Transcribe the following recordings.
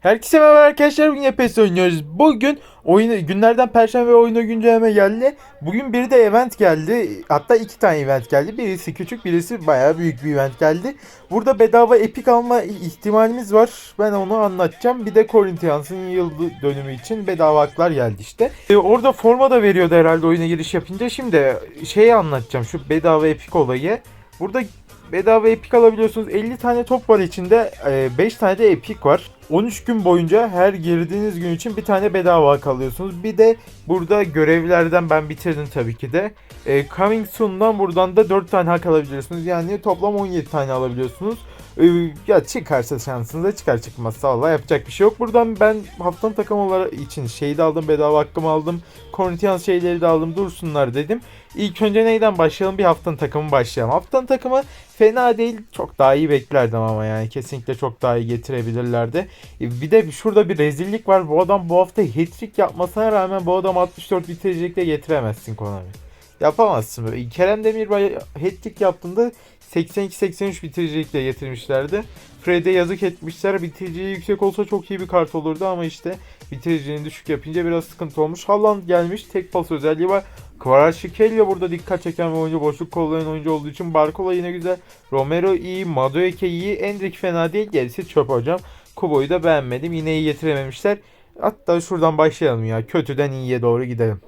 Herkese merhaba arkadaşlar bugün PES oynuyoruz. Bugün oyunu günlerden perşembe oyuna güncelleme geldi. Bugün bir de event geldi. Hatta iki tane event geldi. Birisi küçük birisi bayağı büyük bir event geldi. Burada bedava epic alma ihtimalimiz var. Ben onu anlatacağım. Bir de Corinthians'ın yıl dönümü için bedava haklar geldi işte. E, orada forma da veriyordu herhalde oyuna giriş yapınca. Şimdi şeyi anlatacağım şu bedava epic olayı. Burada bedava epic alabiliyorsunuz. 50 tane top var içinde. 5 tane de epic var. 13 gün boyunca her girdiğiniz gün için bir tane bedava hak alıyorsunuz. Bir de burada görevlerden ben bitirdim tabii ki de. E, Coming Soon'dan buradan da 4 tane hak alabiliyorsunuz. Yani toplam 17 tane alabiliyorsunuz. E, ya çıkarsa şansınıza çıkar çıkmazsa Allah yapacak bir şey yok. Buradan ben haftanın takımları için şeyi de aldım bedava hakkımı aldım. Corinthians şeyleri de aldım dursunlar dedim. İlk önce neyden başlayalım? Bir haftanın takımı başlayalım. Haftanın takımı fena değil. Çok daha iyi beklerdim ama yani kesinlikle çok daha iyi getirebilirlerdi. E, Bir de şurada bir rezillik var. Bu adam bu hafta hat-trick yapmasına rağmen bu adam 64 bitirecekle getiremezsin Konami. Yapamazsın böyle. Kerem Demirbay hat-trick yaptığında 82-83 bitirecekle getirmişlerdi. Fred'e yazık etmişler. Bitiriciliği yüksek olsa çok iyi bir kart olurdu ama işte bitiriciliğini düşük yapınca biraz sıkıntı olmuş. Haaland gelmiş. Tek pas özelliği var. Kvaratskhelia burada dikkat çeken bir oyuncu. Boşluk kollayan oyuncu olduğu için Barcola yine güzel. Romero iyi. Madueke iyi. Endrick fena değil. Gerisi çöp hocam. Kubo'yu da beğenmedim. Yine iyi getirememişler. Hatta şuradan başlayalım ya. Kötüden iyiye doğru gidelim.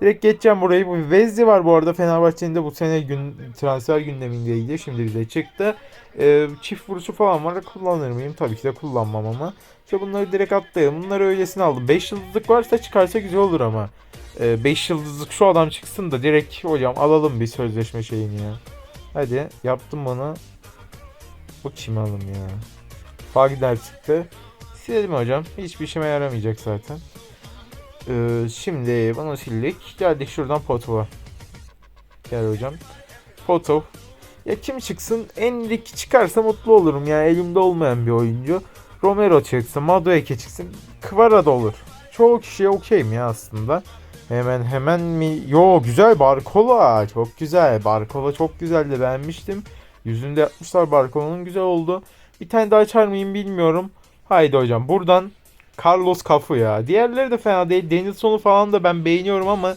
Direkt geçeceğim burayı. Bu Vezzi var bu arada Fenerbahçe'nin de bu sene gün transfer gündemindeydi. Şimdi bize çıktı. Ee, çift vuruşu falan var. Kullanır mıyım? Tabii ki de kullanmam ama. İşte bunları direkt atlayalım. Bunları öylesine aldım. 5 yıldızlık varsa çıkarsa güzel olur ama. 5 yıldızlık şu adam çıksın da direkt hocam alalım bir sözleşme şeyini ya. Hadi yaptım bunu. Bu kim alım ya? Fagner çıktı. Silelim hocam. Hiçbir işime yaramayacak zaten. Ee, şimdi bunu sildik. Geldik şuradan Potova. Gel hocam. Potov. Ya kim çıksın? Enrique çıkarsa mutlu olurum ya. Elimde olmayan bir oyuncu. Romero çıksın. Madueke çıksın. Kvara da olur. Çoğu kişiye okeyim ya aslında. Hemen hemen mi? Yo güzel Barcola. Çok güzel. Barcola çok güzeldi. Beğenmiştim. Yüzünde yapmışlar Barcola'nın güzel oldu. Bir tane daha açar mıyım bilmiyorum. Haydi hocam buradan Carlos Cafu ya. Diğerleri de fena değil. Denilson'u falan da ben beğeniyorum ama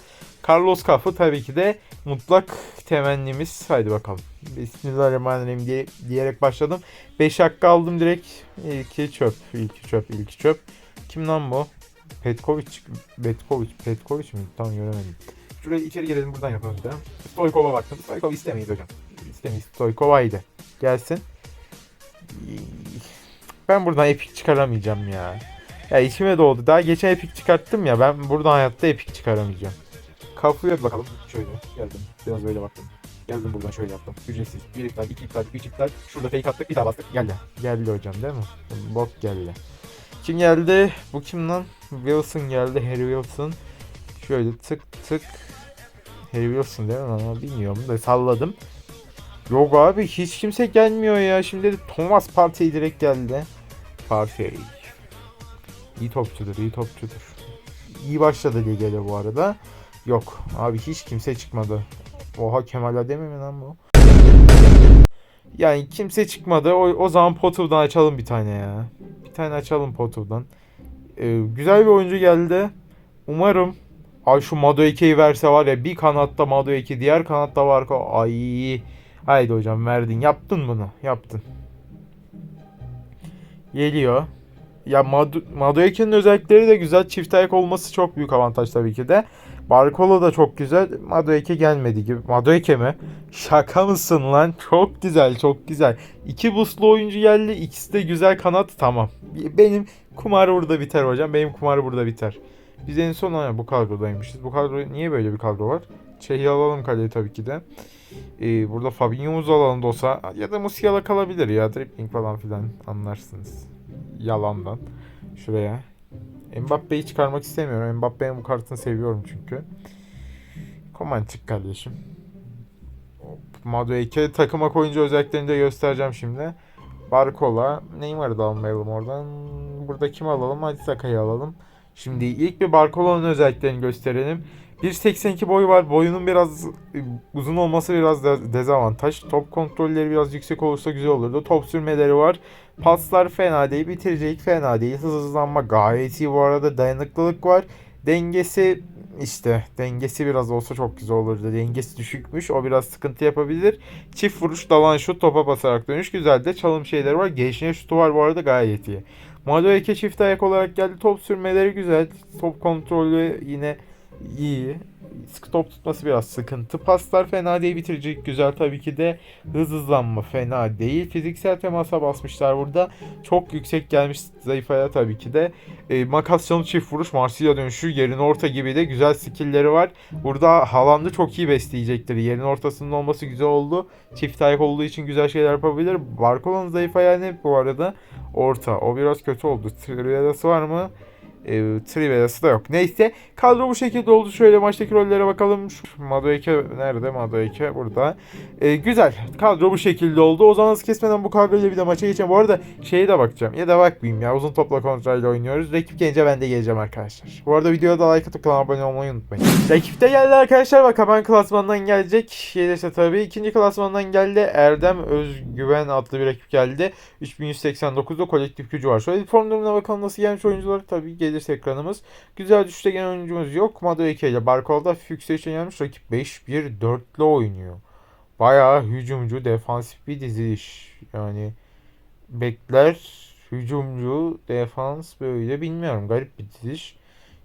Carlos Cafu tabii ki de mutlak temennimiz. Haydi bakalım. Bismillahirrahmanirrahim diye, diyerek başladım. 5 hakkı aldım direkt. İlki çöp. İlki çöp. İlki çöp. Kim lan bu? Petkovic. Petkovic. Petkovic mi? Tam göremedim. Şuraya içeri girelim buradan yapalım da. Stoykov'a baktım. Stoykov istemeyiz hocam. İstemeyiz. Stoykov haydi. Gelsin. Ben buradan epik çıkaramayacağım ya. Ya içime doğdu. Daha geçen epik çıkarttım ya. Ben buradan hayatta epik çıkaramayacağım. Kafuya bakalım. Şöyle geldim. Biraz böyle baktım. Geldim buradan şöyle yaptım. Ücretsiz. Bir iptal, iki iptal, üç iptal. Şurada fake attık. Bir daha bastık. Geldi. Geldi hocam değil mi? Bok geldi. Kim geldi? Bu kim lan? Wilson geldi. Harry Wilson. Şöyle tık tık. Harry Wilson değil mi? Ama bilmiyorum da salladım. Yok abi hiç kimse gelmiyor ya. Şimdi Thomas Partey direkt geldi. Partey. İyi topçudur, iyi topçudur. İyi başladı lige bu arada. Yok abi hiç kimse çıkmadı. Oha Kemal Ademi mi lan bu? Yani kimse çıkmadı. O, o zaman Potter'dan açalım bir tane ya. Bir tane açalım Potter'dan. Ee, güzel bir oyuncu geldi. Umarım Ay şu Madueke'yi verse var ya bir kanatta Madueke diğer kanatta var. Ay haydi hocam verdin. Yaptın bunu. Yaptın. Geliyor. Ya Madu Madueke'nin özellikleri de güzel. Çift ayak olması çok büyük avantaj tabii ki de. Barcola da çok güzel. Madueke gelmedi gibi. Madueke mi? Şaka mısın lan? Çok güzel, çok güzel. İki buslu oyuncu geldi. İkisi de güzel kanat. Tamam. Benim kumar burada biter hocam. Benim kumar burada biter. Biz en son ha, bu kadrodaymışız. Bu kadro niye böyle bir kadro var? Şeyi alalım kaleye tabii ki de. Ee, burada Fabinho'muzu alalım da olsa ya da Musiala kalabilir ya. Dribbling falan filan anlarsınız. Yalandan. Şuraya. Mbappe'yi çıkarmak istemiyorum. Mbappe'nin bu kartını seviyorum çünkü. Koman çık kardeşim. Madueke takıma koyunca özelliklerini de göstereceğim şimdi. Barcola. Neymar'ı da almayalım oradan. Burada kim alalım? Hadi Saka'yı alalım. Şimdi ilk bir Barkola'nın özelliklerini gösterelim. 1.82 boyu var. Boyunun biraz uzun olması biraz dezavantaj. Top kontrolleri biraz yüksek olursa güzel olurdu. Top sürmeleri var. Paslar fena değil. Bitiricilik fena değil. Hız hızlanma gayet iyi bu arada. Dayanıklılık var. Dengesi işte dengesi biraz olsa çok güzel olurdu. Dengesi düşükmüş. O biraz sıkıntı yapabilir. Çift vuruş dalan şut topa basarak dönüş güzel de çalım şeyleri var. Gençliğe şutu var bu arada gayet iyi. Madueke çift ayak olarak geldi. Top sürmeleri güzel. Top kontrolü yine iyi. Top tutması biraz sıkıntı. Paslar fena değil. Bitiricilik güzel tabii ki de. Hız hızlanma fena değil. Fiziksel temasa basmışlar burada. Çok yüksek gelmiş zayıf ayağı tabii ki de. E, makas çalım çift vuruş. Marsilya dönüşü yerin orta gibi de güzel skillleri var. Burada Haaland'ı çok iyi besleyecektir. Yerin ortasında olması güzel oldu. Çift ayak olduğu için güzel şeyler yapabilir. Barkola'nın zayıf ayağı ne bu arada? Orta. O biraz kötü oldu. Trivelası var mı? E, Trivelası da yok. Neyse. Kadro bu şekilde oldu. Şöyle maçtaki rollere bakalım. Şu Madueke nerede? Madueke burada. E, güzel. Kadro bu şekilde oldu. O zaman kesmeden bu kadroyla bir de maça geçeceğim. Bu arada şeye de bakacağım. Ya da bakmayayım ya. Uzun topla kontrolle oynuyoruz. Rakip gelince ben de geleceğim arkadaşlar. Bu arada videoya da like atıp kanala abone olmayı unutmayın. Rakip de geldi arkadaşlar. Bak hemen klasmandan gelecek. Gelirse tabii. ikinci klasmandan geldi. Erdem Özgüven adlı bir rakip geldi. 3189'da kolektif gücü var. Şöyle bir form durumuna bakalım nasıl gelmiş oyuncular. Tabii gelirse ekranımız. Güzel düşüşte gelen oyuncumuz yok. Madueke ile Barkol'da yükselişe gelmiş. Rakip 5-1-4'lü oynuyor. Bayağı hücumcu, defansif bir diziliş. Yani bekler, hücumcu, defans böyle bilmiyorum. Garip bir diziliş.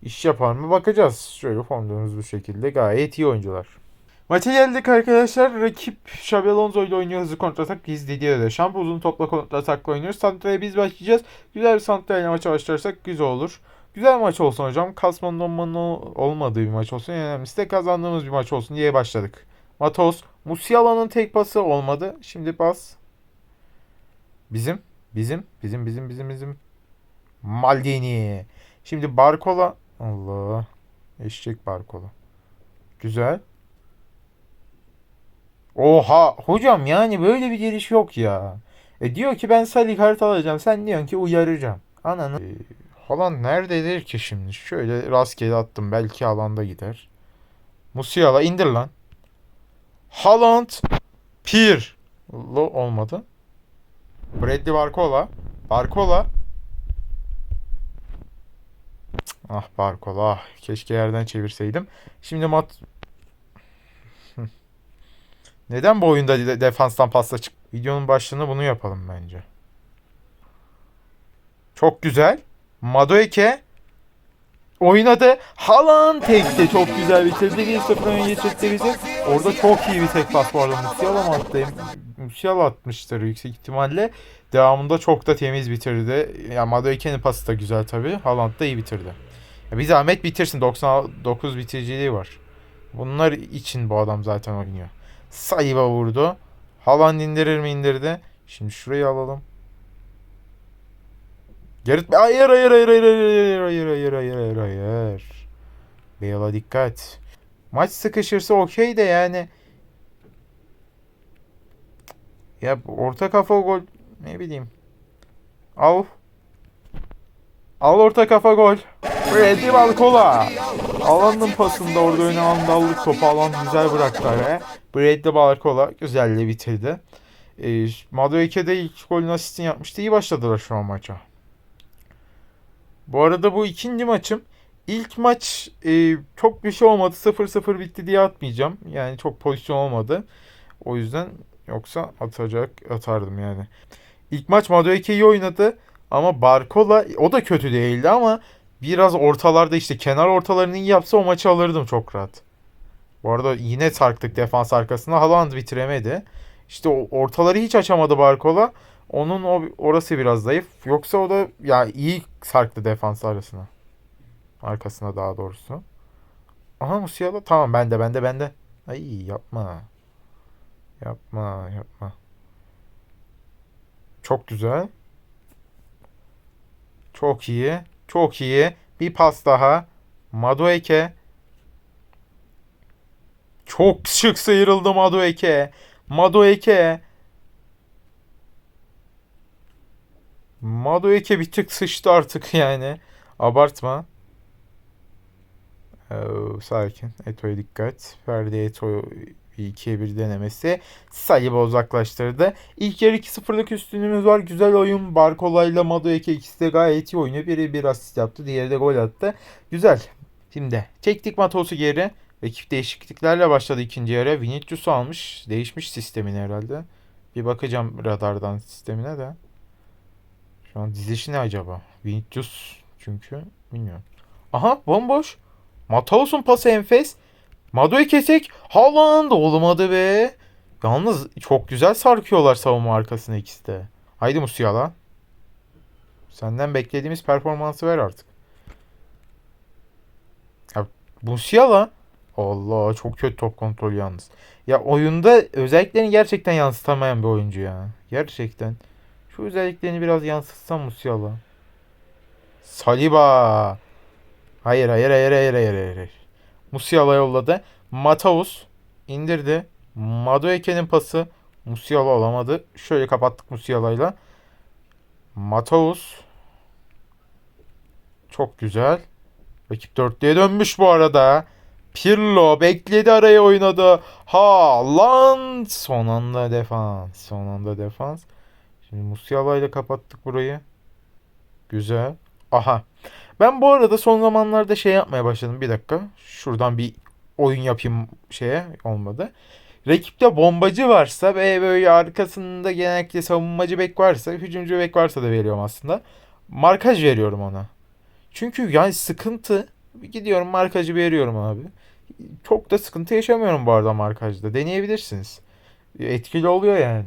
İş yapar mı bakacağız. Şöyle formlarımız bu şekilde. Gayet iyi oyuncular. Maça geldik arkadaşlar. Rakip Xabi Alonso ile oynuyor hızlı kontratak. Biz Didier'de. Şamp uzun topla kontratakla oynuyoruz. Santra'ya biz başlayacağız. Güzel bir Santra ile maça başlarsak güzel olur. Güzel maç olsun hocam. Kasmanın donmanın olmadığı bir maç olsun. En önemlisi de kazandığımız bir maç olsun diye başladık. Matos. Musiala'nın tek pası olmadı. Şimdi bas. Bizim. Bizim. Bizim bizim bizim bizim. Maldini. Şimdi Barkola. Allah. Eşek Barkola. Güzel. Oha. Hocam yani böyle bir geliş yok ya. E diyor ki ben Salih harita alacağım. Sen diyorsun ki uyaracağım. Ananı. E, Haaland nerededir ki şimdi? Şöyle rastgele attım. Belki alanda gider. Musiala indir lan. Haaland. Pir. Lo olmadı. Bradley Barcola. Barcola. Ah Barcola. Ah. Keşke yerden çevirseydim. Şimdi mat... Neden bu oyunda de- defanstan pasta çık? Videonun başlığını bunu yapalım bence. Çok güzel. Madueke oynadı. Haaland tekte çok güzel bitirdi. 1-0 öne geçirdi bizi. Orada çok iyi bir tek pas vardı. Musiala mı attı? Musiala atmıştır yüksek ihtimalle. Devamında çok da temiz bitirdi. Ya Madueke'nin pası da güzel tabii. Haaland da iyi bitirdi. Ya bir zahmet bitirsin. 99 bitiriciliği var. Bunlar için bu adam zaten oynuyor. Sayıba vurdu. Haaland indirir mi indirdi. Şimdi şurayı alalım. Gerrit hayır hayır hayır hayır hayır hayır hayır hayır hayır hayır. Bale'a dikkat. Maç sıkışırsa okey de yani. Ya orta kafa gol ne bileyim. Al. Al orta kafa gol. Freddy Balkola. Alanın pasında orada öne alanda aldık topu alan güzel bıraktı araya. Bradley Balkola güzelle bitirdi. E, Madueke'de ilk golün asistini yapmıştı. İyi başladılar şu an maça. Bu arada bu ikinci maçım. İlk maç e, çok bir şey olmadı. 0-0 bitti diye atmayacağım. Yani çok pozisyon olmadı. O yüzden yoksa atacak atardım yani. İlk maç Madueke iyi oynadı. Ama Barcola o da kötü değildi ama biraz ortalarda işte kenar ortalarını iyi yapsa o maçı alırdım çok rahat. Bu arada yine sarktık defans arkasına. Haaland bitiremedi. İşte ortaları hiç açamadı Barcola. Onun o orası biraz zayıf. Yoksa o da ya iyi sarktı defans arasına. Arkasına daha doğrusu. Aha Musiala tamam bende bende bende. Ay yapma. Yapma yapma. Çok güzel. Çok iyi. Çok iyi. Bir pas daha. Madueke. Çok şık sıyrıldı Madueke. Madueke. Madueke bir tık sıçtı artık yani. Abartma. Ee, sakin. Eto'ya dikkat. Ferdi Eto bir ikiye bir denemesi. Salib'i uzaklaştırdı. İlk yarı 2-0'lık üstünlüğümüz var. Güzel oyun. Barkola ile Madueke ikisi de gayet iyi oynuyor. Biri bir asist yaptı. Diğeri de gol attı. Güzel. Şimdi çektik Matos'u geri. Rakip değişikliklerle başladı ikinci yarı. Vinicius'u almış. Değişmiş sistemini herhalde. Bir bakacağım radardan sistemine de. Şu an dizilişi ne acaba? Vinicius çünkü bilmiyorum. Aha bomboş. Mataus'un pası enfes. Mado'yu kesek. Haaland olmadı be. Yalnız çok güzel sarkıyorlar savunma arkasına ikisi de. Haydi Musiala. Senden beklediğimiz performansı ver artık. Ya Musiala. Allah çok kötü top kontrolü yalnız. Ya oyunda özelliklerini gerçekten yansıtamayan bir oyuncu ya. Gerçekten. Şu özelliklerini biraz yansıtsam Musiala. Saliba. Hayır hayır hayır hayır hayır hayır. Musiala yolladı. Mataus indirdi. Madueke'nin pası. Musiala olamadı. Şöyle kapattık Musiala'yla. Mataus. Çok güzel. Rakip dörtlüye dönmüş bu arada. Pirlo bekledi araya oynadı. Haaland. Son anda defans. Son anda defans. Şimdi Musiala ile kapattık burayı. Güzel. Aha. Ben bu arada son zamanlarda şey yapmaya başladım. Bir dakika. Şuradan bir oyun yapayım şeye. Olmadı. Rakipte bombacı varsa ve böyle arkasında genellikle savunmacı bek varsa, hücumcu bek varsa da veriyorum aslında. Markaj veriyorum ona. Çünkü yani sıkıntı. Gidiyorum markajı veriyorum abi. Çok da sıkıntı yaşamıyorum bu arada markajda. Deneyebilirsiniz. Etkili oluyor yani.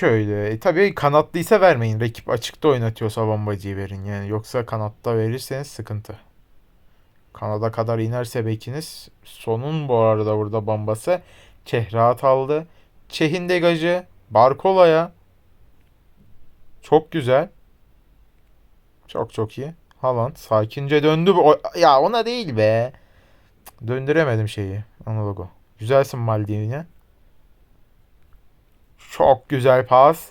Şöyle, e, tabii kanatlıysa vermeyin. Rakip açıkta oynatıyorsa bombacıyı verin. Yani yoksa kanatta verirseniz sıkıntı. Kanada kadar inerse bekiniz. Sonun bu arada burada bombası. Çeh rahat aldı. Çeh'in degajı. Barkola'ya. Çok güzel. Çok çok iyi. Haaland sakince döndü. O- ya ona değil be. Döndüremedim şeyi. Analogu. Güzelsin Maldini. Çok güzel pas.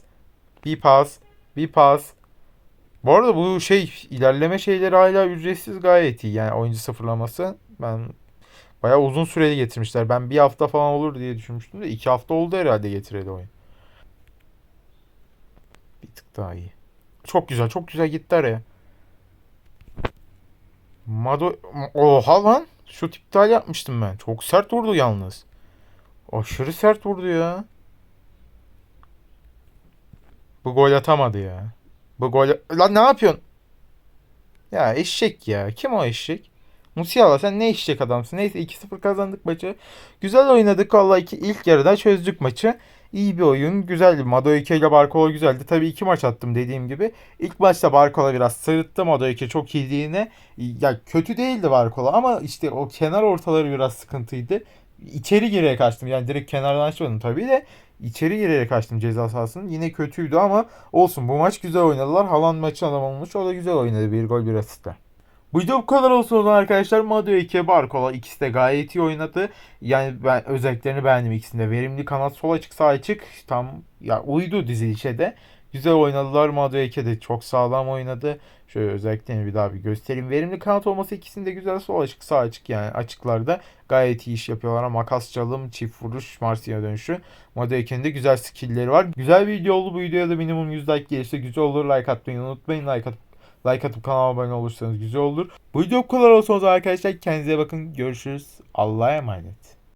Bir pas. Bir pas. Bu arada bu şey ilerleme şeyleri hala ücretsiz gayet iyi. Yani oyuncu sıfırlaması. Ben bayağı uzun süreli getirmişler. Ben bir hafta falan olur diye düşünmüştüm de iki hafta oldu herhalde getireli oyun. Bir tık daha iyi. Çok güzel, çok güzel gitti araya. Mado... Oha lan! Şut iptal yapmıştım ben. Çok sert vurdu yalnız. Aşırı sert vurdu ya. Bu gol atamadı ya. Bu gol... Lan ne yapıyorsun? Ya eşek ya. Kim o eşek? Musiala sen ne eşek adamsın. Neyse 2-0 kazandık maçı. Güzel oynadık. Vallahi iki, ilk yarıda çözdük maçı. İyi bir oyun. Güzeldi. Madueke ile Barcola güzeldi. Tabii iki maç attım dediğim gibi. İlk maçta Barcola biraz sırıttı. Madueke çok iyiydi yine. Ya kötü değildi Barcola ama işte o kenar ortaları biraz sıkıntıydı. İçeri girerek açtım. Yani direkt kenardan açmadım tabii de. İçeri girerek açtım ceza sahasının. Yine kötüydü ama olsun. Bu maç güzel oynadılar. Haaland maçın adam olmuş. O da güzel oynadı. Bir gol bir asistle. Bu video bu kadar olsun o zaman arkadaşlar. Madueke, Barcola ikisi de gayet iyi oynadı. Yani ben özelliklerini beğendim ikisinde. Verimli kanat sol açık sağ açık. Tam ya uydu dizilişe de. Güzel oynadılar. Madueke de çok sağlam oynadı. Şöyle özelliklerini bir daha bir göstereyim. Verimli kanat olması ikisinde güzel. Sol açık sağ açık yani açıklarda gayet iyi iş yapıyorlar. Makas çalım, çift vuruş, Marsilya dönüşü. Madueke'nin de güzel skill'leri var. Güzel bir video oldu. Bu videoya da minimum 100 like gelirse güzel olur. Like atmayı unutmayın. Like atıp Like atıp kanala abone olursanız güzel olur. Bu video bu kadar olsun arkadaşlar. Kendinize bakın. Görüşürüz. Allah'a emanet.